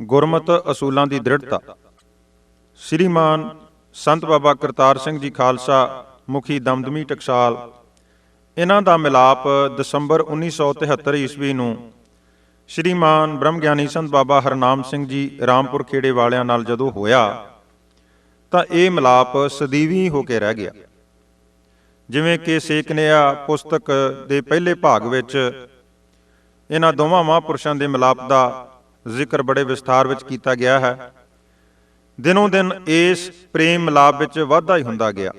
ਗੁਰਮਤ ਅਸੂਲਾਂ ਦੀ ਦ੍ਰਿੜਤਾ। ਸ੍ਰੀਮਾਨ ਸੰਤ ਬਾਬਾ ਕਰਤਾਰ ਸਿੰਘ ਜੀ ਖਾਲਸਾ ਮੁਖੀ ਦਮਦਮੀ ਟਕਸਾਲ, ਇਹਨਾਂ ਦਾ ਮਿਲਾਪ ਦਸੰਬਰ 1973 ਈਸਵੀ ਨੂੰ ਸ਼੍ਰੀਮਾਨ ਬ੍ਰਹਮ ਗਿਆਨੀ ਸੰਤ ਬਾਬਾ ਹਰਨਾਮ ਸਿੰਘ ਜੀ ਰਾਮਪੁਰ ਖੇੜੇ ਵਾਲਿਆਂ ਨਾਲ ਜਦੋਂ ਹੋਇਆ, ਤਾਂ ਇਹ ਮਿਲਾਪ ਸਦੀਵੀ ਹੋ ਕੇ ਰਹਿ ਗਿਆ। ਜਿਵੇਂ ਕਿ ਸੇਕਨਿਆ ਪੁਸਤਕ ਦੇ ਪਹਿਲੇ ਭਾਗ ਵਿੱਚ ਇਹਨਾਂ ਦੋਵਾਂ ਮਹਾਂਪੁਰਸ਼ਾਂ ਦੇ ਮਿਲਾਪ ਦਾ ਜ਼ਿਕਰ ਬੜੇ ਵਿਸਥਾਰ ਵਿੱਚ ਕੀਤਾ ਗਿਆ ਹੈ। ਦਿਨੋਂ ਦਿਨ ਇਸ ਪ੍ਰੇਮ ਮਿਲਾਪ ਵਿੱਚ ਵਾਧਾ ਹੀ ਹੁੰਦਾ ਗਿਆ।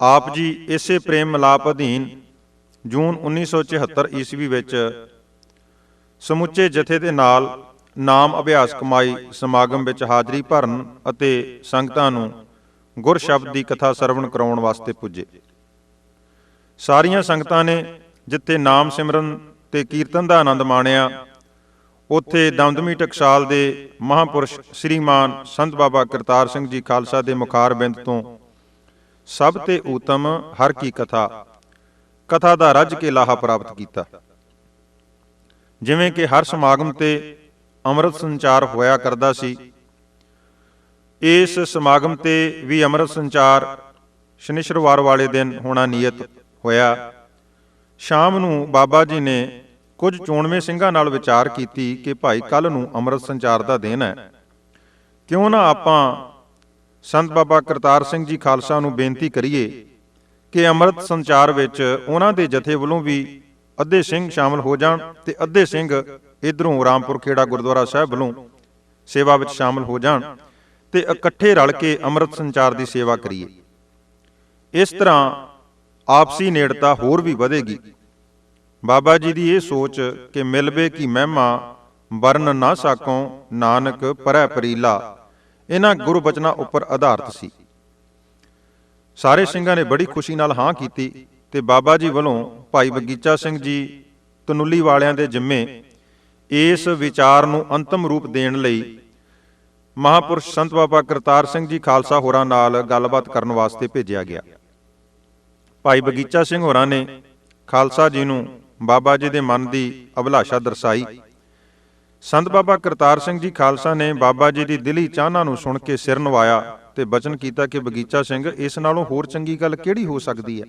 ਆਪ ਜੀ ਇਸੇ ਪ੍ਰੇਮ ਮਿਲਾਪ ਅਧੀਨ ਜੂਨ 1974 ਈਸਵੀ ਵਿੱਚ ਸਮੁੱਚੇ ਜਥੇ ਦੇ ਨਾਲ ਨਾਮ ਅਭਿਆਸ ਕਮਾਈ ਸਮਾਗਮ ਵਿੱਚ ਹਾਜ਼ਰੀ ਭਰਨ ਅਤੇ ਸੰਗਤਾਂ ਨੂੰ ਗੁਰ ਸ਼ਬਦ ਦੀ ਕਥਾ ਸਰਵਣ ਕਰਾਉਣ ਵਾਸਤੇ ਪੁੱਜੇ। ਸਾਰੀਆਂ ਸੰਗਤਾਂ ਨੇ ਜਿੱਥੇ ਨਾਮ ਸਿਮਰਨ ਤੇ ਕੀਰਤਨ ਦਾ ਆਨੰਦ ਮਾਣਿਆ ਉੱਥੇ ਦਮਦਮੀ ਟਕਸਾਲ ਦੇ ਮਹਾਪੁਰਸ਼ ਸ੍ਰੀਮਾਨ ਸੰਤ ਬਾਬਾ ਕਰਤਾਰ ਸਿੰਘ ਜੀ ਖਾਲਸਾ ਦੇ ਮੁਖਾਰ ਬਿੰਦ ਤੋਂ ਸਭ ਤੇ ਊਤਮ ਹਰ ਕੀ ਕਥਾ। ਕਥਾ। ਦਾ ਰੱਜ ਕੇ ਲਾਹਾ ਪ੍ਰਾਪਤ ਕੀਤਾ। ਜਿਵੇਂ ਕਿ ਹਰ ਸਮਾਗਮ ਤੇ ਅੰਮ੍ਰਿਤ ਸੰਚਾਰ ਹੋਇਆ ਕਰਦਾ ਸੀ। ਇਸ ਸਮਾਗਮ ਤੇ ਵੀ ਅੰਮ੍ਰਿਤ ਸੰਚਾਰ ਸ਼ਨੀਚਰਵਾਰ ਵਾਲੇ ਦਿਨ ਹੋਣਾ ਨਿਯਤ ਹੋਇਆ। ਸ਼ਾਮ ਨੂੰ ਬਾਬਾ ਜੀ ਨੇ ਕੁਝ ਚੋਣਵੇਂ ਸਿੰਘਾਂ ਨਾਲ ਵਿਚਾਰ ਕੀਤੀ ਕਿ ਭਾਈ ਕੱਲ ਨੂੰ ਅੰਮ੍ਰਿਤ ਸੰਚਾਰ ਦਾ ਦਿਨ ਹੈ। ਕਿਉਂ ਨਾ ਆਪਾਂ ਸੰਤ ਬਾਬਾ ਕਰਤਾਰ ਸਿੰਘ ਜੀ ਖਾਲਸਾ ਨੂੰ ਬੇਨਤੀ ਕਰੀਏ ਕਿ ਅੰਮ੍ਰਿਤ ਸੰਚਾਰ ਵਿੱਚ ਉਹਨਾਂ ਦੇ ਜਥੇ ਵੱਲੋਂ ਵੀ ਅੱਧੇ ਸਿੰਘ ਸ਼ਾਮਲ ਹੋ ਜਾਣ ਤੇ ਅੱਧੇ ਸਿੰਘ ਇਧਰੋਂ ਰਾਮਪੁਰ ਖੇੜਾ ਗੁਰਦੁਆਰਾ ਸਾਹਿਬ ਵੱਲੋਂ ਸੇਵਾ ਵਿੱਚ ਸ਼ਾਮਲ ਹੋ ਜਾਣ ਤੇ ਇਕੱਠੇ ਰਲ ਕੇ ਅੰਮ੍ਰਿਤ ਸੰਚਾਰ ਦੀ ਸੇਵਾ ਕਰੀਏ। ਇਸ ਤਰ੍ਹਾਂ ਆਪਸੀ ਨੇੜਤਾ ਹੋਰ ਵੀ ਵਧੇਗੀ। ਬਾਬਾ ਜੀ ਦੀ ਇਹ ਸੋਚ ਕਿ ਮਿਲਵੇ ਕੀ ਮਹਿਮਾ, ਵਰਨ ਨਾ ਸਾਕੋਂ ਨਾਨਕ ਪਰੈ ਪਰੀਲਾ। ਇਹਨਾਂ ਗੁਰਬਚਨਾਂ ਉੱਪਰ ਆਧਾਰਿਤ ਸੀ। ਸਾਰੇ ਸਿੰਘਾਂ ਨੇ ਬੜੀ ਖੁਸ਼ੀ ਨਾਲ ਹਾਂ ਕੀਤੀ ਤੇ ਬਾਬਾ ਜੀ ਵੱਲੋਂ ਭਾਈ ਬਗੀਚਾ ਸਿੰਘ ਜੀ ਤਨੁੱਲੀ ਵਾਲਿਆਂ ਦੇ ਜਿੰਮੇ ਇਸ ਵਿਚਾਰ ਨੂੰ ਅੰਤਮ ਰੂਪ ਦੇਣ ਲਈ ਮਹਾਪੁਰਸ਼ ਸੰਤ ਬਾਬਾ ਕਰਤਾਰ ਸਿੰਘ ਜੀ ਖਾਲਸਾ ਹੋਰਾਂ ਨਾਲ ਗੱਲਬਾਤ ਕਰਨ ਵਾਸਤੇ ਭੇਜਿਆ ਗਿਆ। ਭਾਈ ਬਗੀਚਾ ਸਿੰਘ ਹੋਰਾਂ ਨੇ ਖਾਲਸਾ ਜੀ ਨੂੰ ਬਾਬਾ ਜੀ ਦੇ ਮਨ ਦੀ ਅਭਿਲਾਸ਼ਾ ਦਰਸਾਈ। ਸੰਤ ਬਾਬਾ ਕਰਤਾਰ ਸਿੰਘ ਜੀ ਖਾਲਸਾ ਨੇ ਬਾਬਾ ਜੀ ਦੀ ਦਿਲੀ ਚਾਹਨਾ ਨੂੰ ਸੁਣ ਕੇ ਸਿਰ ਨਵਾਇਆ ਤੇ ਬਚਨ ਕੀਤਾ ਕਿ ਬਗੀਚਾ ਸਿੰਘ, ਇਸ ਨਾਲੋਂ ਹੋਰ ਚੰਗੀ ਗੱਲ ਕਿਹੜੀ ਹੋ ਸਕਦੀ ਹੈ?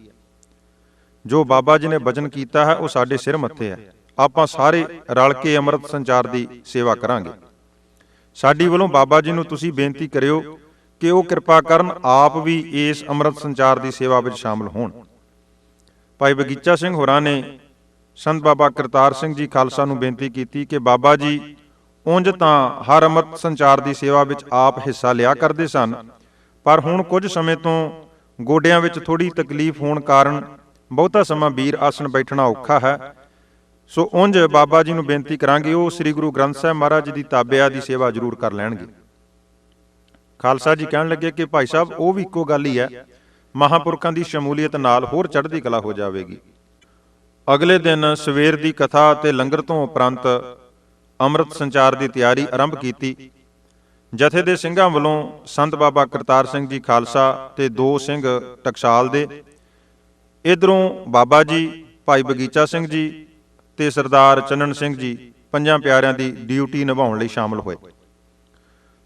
ਜੋ ਬਾਬਾ ਜੀ ਨੇ ਬਚਨ ਕੀਤਾ ਹੈ, ਉਹ ਸਾਡੇ ਸਿਰ ਮੱਥੇ ਹੈ। ਆਪਾਂ ਸਾਰੇ ਰਲ ਕੇ ਅੰਮ੍ਰਿਤ ਸੰਚਾਰ ਦੀ ਸੇਵਾ ਕਰਾਂਗੇ। ਸਾਡੀ ਵੱਲੋਂ ਬਾਬਾ ਜੀ ਨੂੰ ਤੁਸੀਂ ਬੇਨਤੀ ਕਰਿਓ ਕਿ ਉਹ ਕਿਰਪਾ ਕਰਨ ਆਪ ਵੀ ਇਸ ਅੰਮ੍ਰਿਤ ਸੰਚਾਰ ਦੀ ਸੇਵਾ ਵਿੱਚ ਸ਼ਾਮਲ ਹੋਣ। ਭਾਈ ਬਗੀਚਾ ਸਿੰਘ ਹੋਰਾਂ ਨੇ ਸੰਤ ਬਾਬਾ ਕਰਤਾਰ ਸਿੰਘ ਜੀ ਖਾਲਸਾ ਨੂੰ ਬੇਨਤੀ ਕੀਤੀ ਕਿ ਬਾਬਾ ਜੀ, ਉਂਝ ਤਾਂ ਹਰ ਅੰਮ੍ਰਿਤ ਸੰਚਾਰ ਦੀ ਸੇਵਾ ਵਿੱਚ ਆਪ ਹਿੱਸਾ ਲਿਆ ਕਰਦੇ ਸਨ, ਪਰ ਹੁਣ ਕੁਝ ਸਮੇਂ ਤੋਂ ਗੋਡਿਆਂ ਵਿੱਚ ਥੋੜੀ ਤਕਲੀਫ ਹੋਣ ਕਾਰਨ ਬਹੁਤਾ ਸਮਾਂ ਵੀਰ ਆਸਣ ਬੈਠਣਾ ਔਖਾ ਹੈ। ਸੋ ਉਂਝ ਬਾਬਾ ਜੀ ਨੂੰ ਬੇਨਤੀ ਕਰਾਂਗੇ, ਉਹ ਸ੍ਰੀ ਗੁਰੂ ਗ੍ਰੰਥ ਸਾਹਿਬ ਮਹਾਰਾਜ ਦੀ ਤਾਬਿਆ ਦੀ ਸੇਵਾ ਜ਼ਰੂਰ ਕਰ ਲੈਣਗੇ। ਖਾਲਸਾ ਜੀ ਕਹਿਣ ਲੱਗੇ ਕਿ ਭਾਈ ਸਾਹਿਬ, ਉਹ ਵੀ ਇੱਕੋ ਗੱਲ ਹੀ ਹੈ, ਮਹਾਪੁਰਖਾਂ ਦੀ ਸ਼ਮੂਲੀਅਤ ਨਾਲ ਹੋਰ ਚੜ੍ਹਦੀ ਕਲਾ ਹੋ ਜਾਵੇਗੀ। ਅਗਲੇ ਦਿਨ ਸਵੇਰ ਦੀ ਕਥਾ ਤੇ ਲੰਗਰ ਤੋਂ ਉਪਰੰਤ ਅੰਮ੍ਰਿਤ ਸੰਚਾਰ ਦੀ ਤਿਆਰੀ ਆਰੰਭ ਕੀਤੀ। ਜਥੇ ਦੇ ਸਿੰਘਾਂ ਵੱਲੋਂ ਸੰਤ ਬਾਬਾ ਕਰਤਾਰ ਸਿੰਘ ਜੀ ਖਾਲਸਾ ਤੇ ਦੋ ਸਿੰਘ ਟਕਸਾਲ ਦੇ, ਇਧਰੋਂ ਬਾਬਾ ਜੀ, ਭਾਈ ਬਗੀਚਾ ਸਿੰਘ ਜੀ ਤੇ ਸਰਦਾਰ ਚੰਨਣ ਸਿੰਘ ਜੀ, ਪੰਜਾਂ ਪਿਆਰਿਆਂ ਦੀ ਡਿਊਟੀ ਨਿਭਾਉਣ ਲਈ ਸ਼ਾਮਲ ਹੋਏ।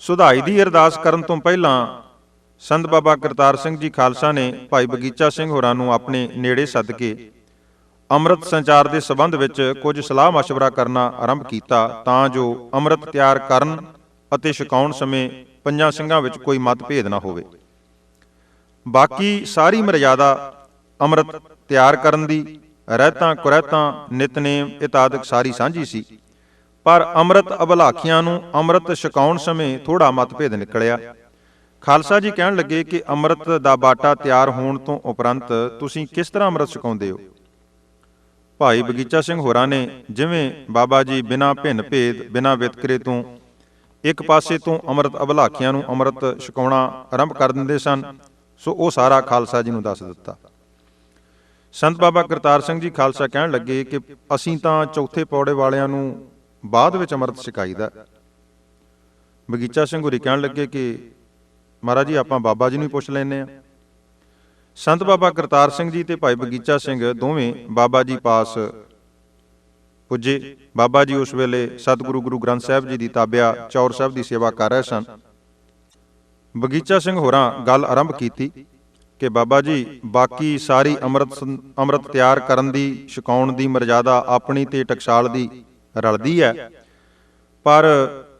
ਸੁਧਾਈ ਦੀ ਅਰਦਾਸ ਕਰਨ ਤੋਂ ਪਹਿਲਾਂ ਸੰਤ ਬਾਬਾ ਕਰਤਾਰ ਸਿੰਘ ਜੀ ਖਾਲਸਾ ਨੇ ਭਾਈ ਬਗੀਚਾ ਸਿੰਘ ਹੋਰਾਂ ਨੂੰ ਆਪਣੇ ਨੇੜੇ ਸੱਦ ਕੇ ਅੰਮ੍ਰਿਤ ਸੰਚਾਰ ਦੇ ਸਬੰਧ ਵਿੱਚ ਕੁਝ ਸਲਾਹ مشਵਰਾ ਕਰਨਾ ਆਰੰਭ ਕੀਤਾ ਤਾਂ ਜੋ ਅੰਮ੍ਰਿਤ ਤਿਆਰ ਕਰਨ ਅਤੇ ਛਕਾਉਣ ਸਮੇਂ ਪੰਜਾਂ ਸਿੰਘਾਂ ਵਿੱਚ ਕੋਈ ਮਤਭੇਦ ਨਾ ਹੋਵੇ। ਬਾਕੀ ਸਾਰੀ ਮਰਿਆਦਾ ਅੰਮ੍ਰਿਤ ਤਿਆਰ ਕਰਨ ਦੀ, ਰਹਿਤਾਂ ਕੁਰਹਿਤਾਂ, ਨਿਤਨੇਮ, ਇਤਾਦਿਕ ਸਾਰੀ ਸਾਂਝੀ ਸੀ। ਪਰ ਅੰਮ੍ਰਿਤ ਅਬਲਾਖੀਆਂ ਨੂੰ ਅੰਮ੍ਰਿਤ ਛਕਾਉਣ ਸਮੇਂ ਥੋੜਾ ਮਤਭੇਦ ਨਿਕਲਿਆ। ਖਾਲਸਾ ਜੀ ਕਹਿਣ ਲੱਗੇ ਕਿ ਅੰਮ੍ਰਿਤ ਦਾ ਬਾਟਾ ਤਿਆਰ ਹੋਣ ਤੋਂ ਉਪਰੰਤ ਤੁਸੀਂ ਕਿਸ ਤਰ੍ਹਾਂ ਅੰਮ੍ਰਿਤ ਛਕਾਉਂਦੇ ਹੋ? ਭਾਈ ਬਗੀਚਾ ਸਿੰਘ ਹੋਰਾਂ ਨੇ ਜਿਵੇਂ ਬਾਬਾ ਜੀ ਬਿਨਾਂ ਭਿੰਨ ਭੇਦ, ਬਿਨਾਂ ਵਿਤਕਰੇ ਤੋਂ ਇੱਕ ਪਾਸੇ ਤੋਂ ਅੰਮ੍ਰਿਤ ਅਬਲਾਖੀਆਂ ਨੂੰ ਅੰਮ੍ਰਿਤ ਛਕਾਉਣਾ ਆਰੰਭ ਕਰ ਦਿੰਦੇ ਸਨ, ਸੋ ਉਹ ਸਾਰਾ ਖਾਲਸਾ ਜੀ ਨੂੰ ਦੱਸ ਦਿੱਤਾ। ਸੰਤ ਬਾਬਾ ਕਰਤਾਰ ਸਿੰਘ ਜੀ ਖਾਲਸਾ ਕਹਿਣ ਲੱਗੇ ਕਿ ਅਸੀਂ ਤਾਂ ਚੌਥੇ ਪੌੜੇ ਵਾਲਿਆਂ ਨੂੰ ਬਾਅਦ ਵਿੱਚ ਅੰਮ੍ਰਿਤ ਛਕਾਈਦਾ ਬਗੀਚਾ ਸਿੰਘ ਹੋਰੀ ਕਹਿਣ ਲੱਗੇ ਕਿ, ਮਹਾਰਾਜ ਜੀ, ਆਪਾਂ ਬਾਬਾ ਜੀ ਨੂੰ ਹੀ ਪੁੱਛ ਲੈਨੇ ਆ ਸੰਤ ਬਾਬਾ ਕਰਤਾਰ ਸਿੰਘ ਜੀ ਤੇ ਭਾਈ ਬਗੀਚਾ ਸਿੰਘ ਦੋਵੇਂ ਬਾਬਾ ਜੀ ਪਾਸ ਪੁੱਜੇ। ਬਾਬਾ ਜੀ ਉਸ ਵੇਲੇ ਸਤਿਗੁਰੂ ਗੁਰੂ ਗ੍ਰੰਥ ਸਾਹਿਬ ਜੀ ਦੀ ਤਾਬਿਆ ਚੌਰ ਸਾਹਿਬ ਦੀ ਸੇਵਾ ਕਰ ਰਹੇ ਸਨ। ਬਗੀਚਾ ਸਿੰਘ ਹੋਰਾਂ ਗੱਲ ਆਰੰਭ ਕੀਤੀ ਕਿ ਬਾਬਾ ਜੀ, ਬਾਕੀ ਸਾਰੀ ਅੰਮ੍ਰਿਤ ਸੰ- ਅੰਮ੍ਰਿਤ ਤਿਆਰ ਕਰਨ ਦੀ, ਛਕਾਉਣ ਦੀ ਮਰਜ਼ਾਦਾ ਆਪਣੀ ਤੇ ਟਕਸਾਲ ਦੀ ਰਲਦੀ ਹੈ। ਪਰ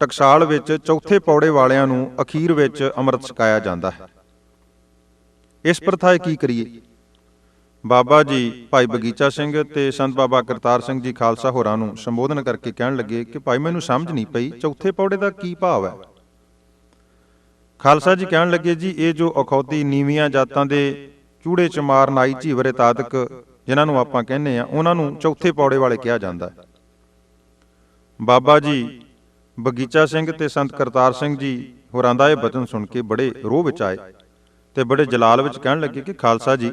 ਟਕਸਾਲ ਵਿੱਚ ਚੌਥੇ ਪੌੜੇ ਵਾਲਿਆਂ ਨੂੰ ਅਖੀਰ ਵਿੱਚ ਅੰਮ੍ਰਿਤ ਛਕਾਇਆ ਜਾਂਦਾ ਹੈ। ਇਸ ਪ੍ਰਥਾਏ ਕੀ ਕਰੀਏ? ਬਾਬਾ ਜੀ, ਭਾਈ ਬਗੀਚਾ ਸਿੰਘ ਤੇ ਸੰਤ ਬਾਬਾ ਕਰਤਾਰ ਸਿੰਘ ਜੀ ਖਾਲਸਾ ਹੋਰਾਂ ਨੂੰ ਸੰਬੋਧਨ ਕਰਕੇ ਕਹਿਣ ਲੱਗੇ ਕਿ ਭਾਈ, ਮੈਨੂੰ ਸਮਝ ਨਹੀਂ ਪਈ, ਚੌਥੇ ਪੌੜੇ ਦਾ ਕੀ ਭਾਵ ਹੈ? ਖਾਲਸਾ ਜੀ ਕਹਿਣ ਲੱਗੇ, ਜੀ, ਇਹ ਜੋ ਅਖੌਤੀ ਨੀਵੀਆਂ ਜਾਤਾਂ ਦੇ ਚੂੜੇ ਚਮਾਰ ਨਾਈ ਝੀਵਰੇ ਤਾਦਕ ਜਿਨ੍ਹਾਂ ਨੂੰ ਆਪਾਂ ਕਹਿੰਦੇ ਆ ਉਹਨਾਂ ਨੂੰ ਚੌਥੇ ਪੌੜੇ ਵਾਲੇ ਕਿਹਾ ਜਾਂਦਾ ਹੈ। ਬਾਬਾ ਜੀ, ਬਗੀਚਾ ਸਿੰਘ ਤੇ ਸੰਤ ਕਰਤਾਰ ਸਿੰਘ ਜੀ ਹੋਰਾਂ ਦਾ ਇਹ ਬਚਨ ਸੁਣ ਕੇ ਬੜੇ ਰੋਹ ਵਿੱਚ ਆਏ। ਤੇ ਬੜੇ ਜਲਾਲ ਵਿੱਚ ਕਹਿਣ ਲੱਗੇ ਕਿ ਖਾਲਸਾ ਜੀ,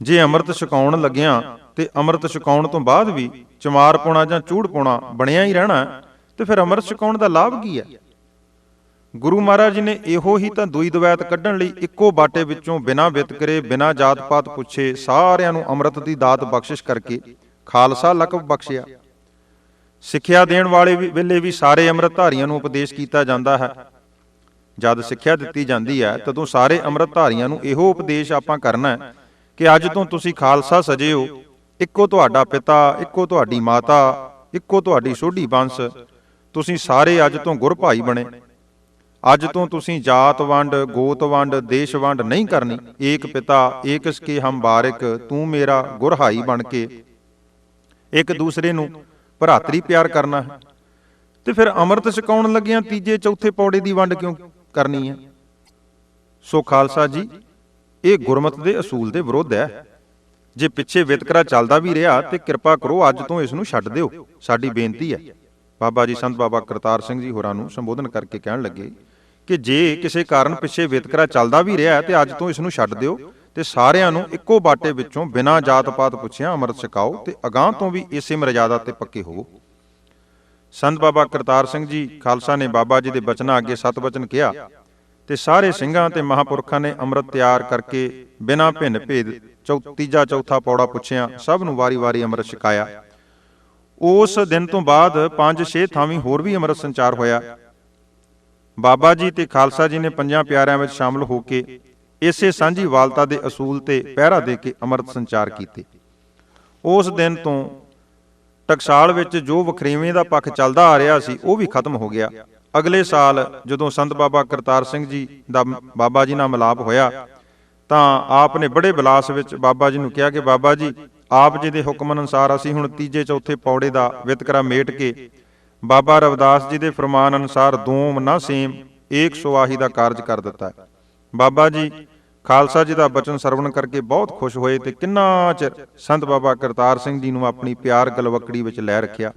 ਜੇ ਅੰਮ੍ਰਿਤ ਛਕਾਉਣ ਲੱਗਿਆਂ ਤੇ ਅੰਮ੍ਰਿਤ ਛਕਾਉਣ ਤੋਂ ਬਾਅਦ ਵੀ ਚਮਾਰ ਪਾਉਣਾ ਜਾਂ ਚੂੜ ਪਾਉਣਾ ਬਣਿਆ ਹੀ ਰਹਿਣਾ ਤੇ ਫਿਰ ਅੰਮ੍ਰਿਤ ਛਕਾਉਣ ਦਾ ਲਾਭ ਕੀ ਹੈ? ਗੁਰੂ ਮਹਾਰਾਜ ਜੀ ਨੇ ਇਹੋ ਹੀ ਤਾਂ ਦੁਈ ਦਵੈਤ ਕੱਢਣ ਲਈ ਇੱਕੋ ਬਾਟੇ ਵਿੱਚੋਂ ਬਿਨਾਂ ਵਿਤਕਰੇ ਬਿਨਾਂ ਜਾਤ ਪਾਤ ਪੁੱਛੇ, ਸਾਰਿਆਂ ਨੂੰ ਅੰਮ੍ਰਿਤ ਦੀ ਦਾਤ ਬਖਸ਼ਿਸ਼ ਕਰਕੇ ਖਾਲਸਾ ਲਕਬ ਬਖਸ਼ਿਆ। ਸਿੱਖਿਆ ਦੇਣ ਵਾਲੇ ਵੀ ਵੇਲੇ ਵੀ ਸਾਰੇ ਅੰਮ੍ਰਿਤਧਾਰੀਆਂ ਨੂੰ ਉਪਦੇਸ਼ ਕੀਤਾ ਜਾਂਦਾ ਹੈ। ਜਦ ਸਿੱਖਿਆ ਦਿੱਤੀ ਜਾਂਦੀ ਹੈ, ਤਦੋਂ ਸਾਰੇ ਅੰਮ੍ਰਿਤਧਾਰੀਆਂ ਨੂੰ ਇਹੋ ਉਪਦੇਸ਼ ਆਪਾਂ ਕਰਨਾ ਹੈ ਕਿ ਅੱਜ ਤੋਂ ਤੁਸੀਂ ਖਾਲਸਾ ਸਜੇ ਹੋ। ਇੱਕੋ ਤੁਹਾਡਾ ਪਿਤਾ, ਇੱਕੋ ਤੁਹਾਡੀ ਮਾਤਾ, ਇੱਕੋ ਤੁਹਾਡੀ ਸੋਢੀ ਬੰਸ, ਤੁਸੀਂ ਸਾਰੇ ਅੱਜ ਤੋਂ ਗੁਰ ਭਾਈ ਬਣੇ। ਅੱਜ ਤੋਂ ਤੁਸੀਂ ਜਾਤ ਵੰਡ, ਗੋਤ ਵੰਡ, ਦੇਸ਼ ਵੰਡ ਨਹੀਂ ਕਰਨੀ। ਏਕ ਪਿਤਾ ਏਕਸ ਕੇ ਹਮ ਬਾਰਿਕ, ਤੂੰ ਮੇਰਾ ਗੁਰਹਾਈ ਬਣ ਕੇ। ਇੱਕ ਦੂਸਰੇ ਨੂੰ ਭਰਾਤਰੀ ਪਿਆਰ ਕਰਨਾ ਹੈ। ਤੇ ਫਿਰ ਅੰਮ੍ਰਿਤ ਛਕਾਉਣ ਲੱਗਿਆਂ ਤੀਜੇ, ਚੌਥੇ ਪੌੜੇ ਦੀ ਵੰਡ ਕਿਉਂ? ਕਰਨੀ ਹੈ। ਸੋ ਖਾਲਸਾ ਜੀ, ਇਹ ਗੁਰਮਤ ਦੇ ਅਸੂਲ ਦੇ ਵਿਰੁੱਧ ਹੈ। ਜੇ ਪਿੱਛੇ ਵਿਤਕਰਾ ਚੱਲਦਾ ਵੀ ਰਿਹਾ ਤੇ ਕਿਰਪਾ ਕਰੋ ਅੱਜ ਤੋਂ ਇਸ ਨੂੰ ਛੱਡ ਦਿਓ। ਸਾਡੀ ਬੇਨਤੀ ਹੈ। ਬਾਬਾ ਜੀ ਸੰਤ ਬਾਬਾ ਕਰਤਾਰ ਸਿੰਘ ਜੀ ਹੋਰਾਂ ਨੂੰ ਸੰਬੋਧਨ ਕਰਕੇ ਕਹਿਣ ਲੱਗੇ ਕਿ ਜੇ ਕਿਸੇ ਕਾਰਨ ਪਿੱਛੇ ਵਿਤਕਰਾ ਚੱਲਦਾ ਵੀ ਰਿਹਾ ਤੇ ਅੱਜ ਤੋਂ ਇਸ ਨੂੰ ਛੱਡ ਦਿਓ ਤੇ ਸਾਰਿਆਂ ਨੂੰ ਇੱਕੋ ਬਾਟੇ ਵਿੱਚੋਂ ਬਿਨਾਂ ਜਾਤ ਪਾਤ ਪੁੱਛਿਆ ਅੰਮ੍ਰਿਤ ਛਕਾਓ ਤੇ ਅਗਾਹ ਤੋਂ ਵੀ ਇਸੇ ਮਰਜ਼ਾਦਾ ਤੇ ਪੱਕੇ ਹੋਵੋ। ਸੰਤ ਬਾਬਾ ਕਰਤਾਰ ਸਿੰਘ ਜੀ ਖਾਲਸਾ ਨੇ ਬਾਬਾ ਜੀ ਦੇ ਬਚਨਾਂ ਅੱਗੇ ਸਤ ਬਚਨ ਕਿਹਾ ਤੇ ਸਾਰੇ ਸਿੰਘਾਂ ਤੇ ਮਹਾਪੁਰਖਾਂ ਨੇ ਅੰਮ੍ਰਿਤ ਤਿਆਰ ਕਰਕੇ ਬਿਨਾਂ ਭਿੰਨ ਭੇਦ ਚੌ, ਤੀਜਾ ਚੌਥਾ ਪੌੜਾ ਪੁੱਛਿਆ, ਸਭ ਨੂੰ ਵਾਰੀ-ਵਾਰੀ ਅੰਮ੍ਰਿਤ ਛਕਾਇਆ। ਉਸ ਦਿਨ ਤੋਂ ਬਾਅਦ 5-6 ਥਾਵੀਂ ਹੋਰ ਵੀ ਅੰਮ੍ਰਿਤ ਸੰਚਾਰ ਹੋਇਆ। ਬਾਬਾ ਜੀ ਤੇ ਖਾਲਸਾ ਜੀ ਨੇ ਪੰਜਾਂ ਪਿਆਰਿਆਂ ਵਿੱਚ ਸ਼ਾਮਲ ਹੋ ਕੇ ਇਸੇ ਸਾਂਝੀ ਵਾਲਤਾ ਦੇ ਅਸੂਲ ਤੇ ਪਹਿਰਾ ਦੇ ਕੇ ਅੰਮ੍ਰਿਤ ਸੰਚਾਰ ਕੀਤੇ। ਉਸ ਦਿਨ ਤੋਂ ਟਕਸਾਲ ਵਿੱਚ ਜੋ ਵਖਰੇਵੇਂ ਦਾ ਪੱਖ ਚੱਲਦਾ ਆ ਰਿਹਾ ਸੀ, ਉਹ ਵੀ ਖਤਮ ਹੋ ਗਿਆ। ਅਗਲੇ ਸਾਲ ਜਦੋਂ ਸੰਤ ਬਾਬਾ ਕਰਤਾਰ ਸਿੰਘ ਜੀ ਦਾ ਬਾਬਾ ਜੀ ਨਾਲ ਮਿਲਾਪ ਹੋਇਆ, ਤਾਂ ਆਪ ਨੇ ਬੜੇ ਬਿਲਾਸ ਵਿੱਚ ਬਾਬਾ ਜੀ ਨੂੰ ਕਿਹਾ ਕਿ ਬਾਬਾ ਜੀ, ਆਪ ਜੀ ਦੇ ਹੁਕਮ ਅਨੁਸਾਰ ਅਸੀਂ ਹੁਣ ਤੀਜੇ ਚੌਥੇ ਪੌੜੇ ਦਾ ਵਿਤਕਰਾ ਮੇਟ ਕੇ। ਬਾਬਾ ਰਵਿਦਾਸ ਜੀ ਦੇ ਫਰਮਾਨ ਅਨੁਸਾਰ ਦੋਮ ਨਾ ਸੇਮ, ਏਕ ਸੁਆਹੀ ਦਾ ਕਾਰਜ ਕਰ ਦਿੱਤਾ। ਬਾਬਾ ਜੀ ਖਾਲਸਾ ਜੀ ਦਾ ਬਚਨ ਸਰਵਣ ਕਰਕੇ ਬਹੁਤ ਖੁਸ਼ ਹੋਏ ਤੇ ਕਿੰਨਾ ਚਿਰ ਸੰਤ ਬਾਬਾ ਕਰਤਾਰ ਸਿੰਘ ਜੀ ਨੂੰ ਆਪਣੀ ਪਿਆਰ ਗਲਵਕੜੀ ਵਿੱਚ ਲੈ ਰੱਖਿਆ।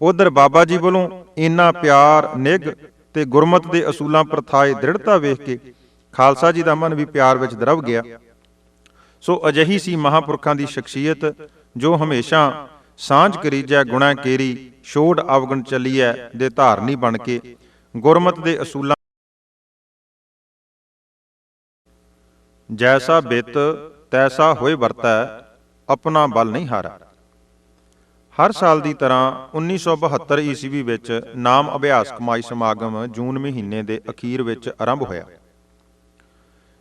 ਉਧਰ ਬਾਬਾ ਜੀ ਵੱਲੋਂ ਇੰਨਾ ਪਿਆਰ, ਨਿੱਘ ਤੇ ਗੁਰਮਤ ਦੇ ਅਸੂਲਾਂ ਪ੍ਰਥਾਏ ਦ੍ਰਿੜਤਾ ਵੇਖ ਕੇ ਖਾਲਸਾ ਜੀ ਦਾ ਮਨ ਵੀ ਪਿਆਰ ਵਿੱਚ ਦਰਵ ਗਿਆ। ਸੋ ਅਜਿਹੀ ਸੀ ਮਹਾਪੁਰਖਾਂ ਦੀ ਸ਼ਖਸੀਅਤ ਜੋ ਹਮੇਸ਼ਾ ਸਾਂਝ ਕਰੀਜੈ, ਗੁਣਾ ਕੇਰੀ, ਛੋੜ ਅਵਗਣ ਚੱਲੀਐ ਦੇ ਧਾਰਨੀ ਬਣ ਕੇ ਗੁਰਮਤ ਦੇ ਅਸੂਲਾਂ ਜੈਸਾ ਬਿਤ, ਤੈਸਾ ਹੋਏ ਵਰਤੈ, ਆਪਣਾ ਬਲ ਨਹੀਂ ਹਾਰਾ। ਹਰ ਸਾਲ ਦੀ ਤਰ੍ਹਾਂ 1972 ਈਸਵੀ ਵਿੱਚ ਨਾਮ ਅਭਿਆਸ ਕਮਾਈ ਸਮਾਗਮ ਜੂਨ ਮਹੀਨੇ ਦੇ ਅਖੀਰ ਵਿੱਚ ਆਰੰਭ ਹੋਇਆ।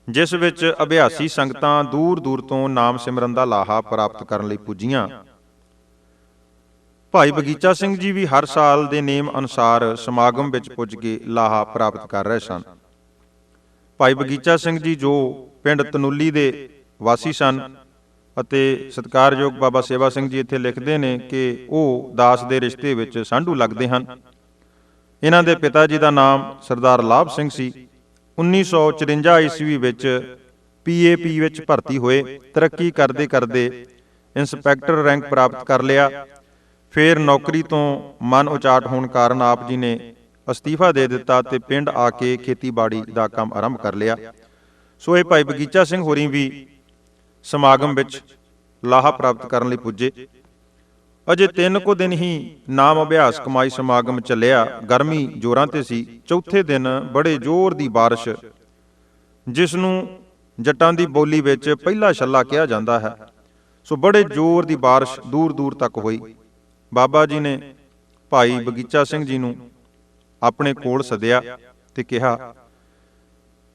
ਜਿਸ ਵਿੱਚ ਅਭਿਆਸੀ ਸੰਗਤਾਂ ਦੂਰ ਦੂਰ ਤੋਂ ਨਾਮ ਸਿਮਰਨ ਦਾ ਲਾਹਾ ਪ੍ਰਾਪਤ ਕਰਨ ਲਈ ਪੁੱਜੀਆਂ। ਭਾਈ ਬਗੀਚਾ ਸਿੰਘ ਜੀ ਵੀ ਹਰ ਸਾਲ ਦੇ ਨੇਮ ਅਨੁਸਾਰ ਸਮਾਗਮ ਵਿੱਚ ਪੁੱਜ ਕੇ ਲਾਹਾ ਪ੍ਰਾਪਤ ਕਰ ਰਹੇ ਸਨ। ਭਾਈ ਬਗੀਚਾ ਸਿੰਘ ਜੀ ਜੋ ਪਿੰਡ ਤਨੂਲੀ ਦੇ ਵਾਸੀ ਸਨ ਅਤੇ ਸਤਿਕਾਰਯੋਗ ਬਾਬਾ ਸੇਵਾ ਸਿੰਘ ਜੀ ਇੱਥੇ ਲਿਖਦੇ ਨੇ ਕਿ ਉਹ ਦਾਸ ਦੇ ਰਿਸ਼ਤੇ ਵਿੱਚ ਸਾਂਢੂ ਲੱਗਦੇ ਹਨ। ਇਹਨਾਂ ਦੇ ਪਿਤਾ ਜੀ ਦਾ ਨਾਮ ਸਰਦਾਰ ਲਾਭ ਸਿੰਘ ਸੀ। 1954 ਈਸਵੀ ਵਿੱਚ ਪੀਏਪੀ ਵਿੱਚ ਭਰਤੀ ਹੋਏ, ਤਰੱਕੀ ਕਰਦੇ ਕਰਦੇ ਇੰਸਪੈਕਟਰ ਰੈਂਕ ਪ੍ਰਾਪਤ ਕਰ ਲਿਆ। ਫਿਰ ਨੌਕਰੀ ਤੋਂ ਮਨ ਉਚਾਟ ਹੋਣ ਕਾਰਨ ਆਪ ਜੀ ਨੇ ਅਸਤੀਫਾ ਦੇ ਦਿੱਤਾ ਤੇ ਪਿੰਡ ਆ ਕੇ ਖੇਤੀਬਾੜੀ ਦਾ ਕੰਮ ਆਰੰਭ ਕਰ ਲਿਆ। ਸੋ ਇਹ ਭਾਈ ਬਗੀਚਾ ਸਿੰਘ ਹੋਰੀ ਵੀ ਸਮਾਗਮ ਵਿੱਚ ਲਾਹਾ ਪ੍ਰਾਪਤ ਕਰਨ ਲਈ ਪੁੱਜੇ ਅਜੇ ਤਿੰਨ ਕੁ ਦਿਨ ਹੀ ਨਾਮ ਅਭਿਆਸ ਕਮਾਈ ਸਮਾਗਮ ਚੱਲਿਆ ਗਰਮੀ ਜੋਰਾਂ ਤੇ ਸੀ ਚੌਥੇ ਦਿਨ ਬੜੇ ਜ਼ੋਰ ਦੀ بارش ਜਿਸ ਨੂੰ ਜੱਟਾਂ ਦੀ ਬੋਲੀ ਵਿੱਚ ਪਹਿਲਾ ਛੱਲਾ ਕਿਹਾ ਜਾਂਦਾ ਹੈ ਸੋ ਬੜੇ ਜ਼ੋਰ ਦੀ بارش ਦੂਰ ਦੂਰ ਤੱਕ ਹੋਈ ਬਾਬਾ ਜੀ ਨੇ ਭਾਈ ਬਗੀਚਾ ਸਿੰਘ ਜੀ ਨੂੰ ਆਪਣੇ ਕੋਲ ਸੱਦਿਆ ਤੇ ਕਿਹਾ